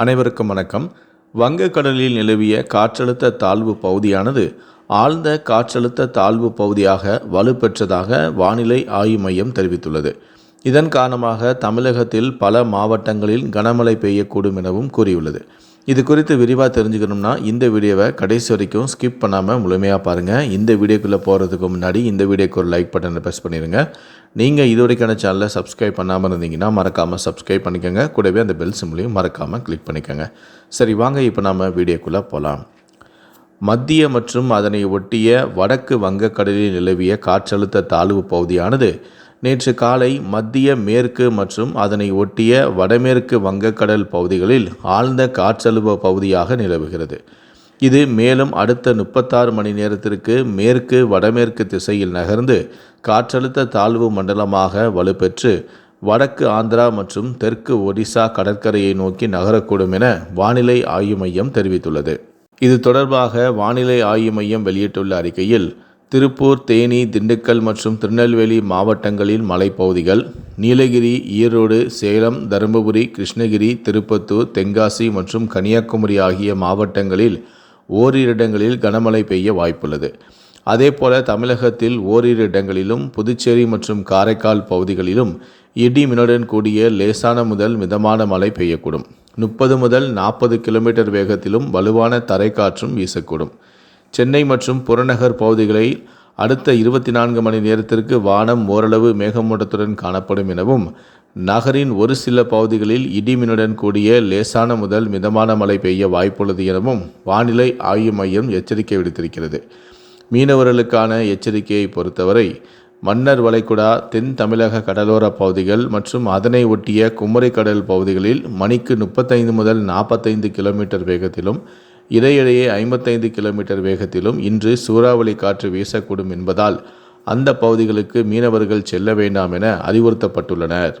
அனைவருக்கும் வணக்கம். வங்கக்கடலில் நிலவிய காற்றழுத்த தாழ்வு பகுதியானது ஆழ்ந்த காற்றழுத்த தாழ்வு பகுதியாக வலுப்பெற்றதாக வானிலை ஆய்வு மையம் தெரிவித்துள்ளது. இதன் காரணமாக தமிழகத்தில் பல மாவட்டங்களில் கனமழை பெய்யக்கூடும் எனவும் கூறியுள்ளது. இது குறித்து விரிவாக தெரிஞ்சுக்கணும்னா இந்த வீடியோவை கடைசி வரைக்கும் ஸ்கிப் பண்ணாமல் முழுமையாக பாருங்கள் இந்த வீடியோக்குள்ளே போகிறதுக்கு முன்னாடி இந்த வீடியோக்கு ஒரு லைக் பட்டனை ப்ரெஸ் பண்ணிடுங்க நீங்கள் இது வரைக்கான சேனலை சப்ஸ்கிரைப் பண்ணாமல் இருந்தீங்கன்னா மறக்காமல் சப்ஸ்கிரைப் பண்ணிக்கோங்க. கூடவே அந்த பெல் சிம்லையும் மறக்காமல் கிளிக் பண்ணிக்கோங்க. சரி வாங்க இப்போ நம்ம வீடியோக்குள்ளே போகலாம் மத்திய மற்றும் அதனை ஒட்டிய வடக்கு வங்கக்கடலில் நிலவிய காற்றழுத்த தாழ்வு பகுதியானது நேற்று காலை மத்திய மேற்கு மற்றும் அதனை ஒட்டிய வடமேற்கு வங்கக்கடல் பகுதிகளில் ஆழ்ந்த காற்றழுவ பகுதியாக நிலவுகிறது. இது மேலும் அடுத்த முப்பத்தாறு மணி நேரத்திற்கு மேற்கு வடமேற்கு திசையில் நகர்ந்து காற்றழுத்த தாழ்வு மண்டலமாக வலுப்பெற்று வடக்கு ஆந்திரா மற்றும் தெற்கு ஒடிசா கடற்கரையை நோக்கி நகரக்கூடும் என வானிலை ஆய்வு மையம் தெரிவித்துள்ளது. இது தொடர்பாக வானிலை ஆய்வு மையம் வெளியிட்டுள்ள அறிக்கையில் திருப்பூர் தேனி திண்டுக்கல் மற்றும் திருநெல்வேலி மாவட்டங்களில் மலைப்பகுதிகள் நீலகிரி ஈரோடு சேலம் தருமபுரி கிருஷ்ணகிரி திருப்பத்தூர் தென்காசி மற்றும் கன்னியாகுமரி ஆகிய மாவட்டங்களில் ஓரிரு இடங்களில் கனமழை பெய்ய வாய்ப்புள்ளது. அதேபோல தமிழகத்தில் ஓரிரு இடங்களிலும் புதுச்சேரி மற்றும் காரைக்கால் பகுதிகளிலும் இடி மின்னுடன் கூடிய லேசான முதல் மிதமான மழை பெய்யக்கூடும். முப்பது முதல் நாற்பது கிலோமீட்டர் வேகத்திலும் வலுவான தரைக்காற்றும் வீசக்கூடும். சென்னை மற்றும் புறநகர் பகுதிகளில் அடுத்த இருபத்தி நான்கு மணி நேரத்திற்கு வானம் ஓரளவு மேகமூட்டத்துடன் காணப்படும் எனவும் நகரின் ஒரு சில பகுதிகளில் இடிமின்னுடன் கூடிய லேசான முதல் மிதமான மழை பெய்ய வாய்ப்புள்ளது எனவும் வானிலை ஆய்வு மையம் எச்சரிக்கை விடுத்திருக்கிறது. மீனவர்களுக்கான எச்சரிக்கையை பொறுத்தவரை மன்னர் வளைகுடா தென் தமிழக கடலோர பகுதிகள் மற்றும் அதனை ஒட்டிய குமரிக்கடல் கடல் பகுதிகளில் மணிக்கு முப்பத்தைந்து முதல் நாற்பத்தைந்து கிலோமீட்டர் வேகத்திலும் இடையிடையே ஐம்பத்தைந்து கிலோமீட்டர் வேகத்திலும் இன்று சூறாவளி காற்று வீசக்கூடும் என்பதால் அந்த பகுதிகளுக்கு மீனவர்கள் செல்ல வேண்டாம் என அறிவுறுத்தப்பட்டுள்ளனர்.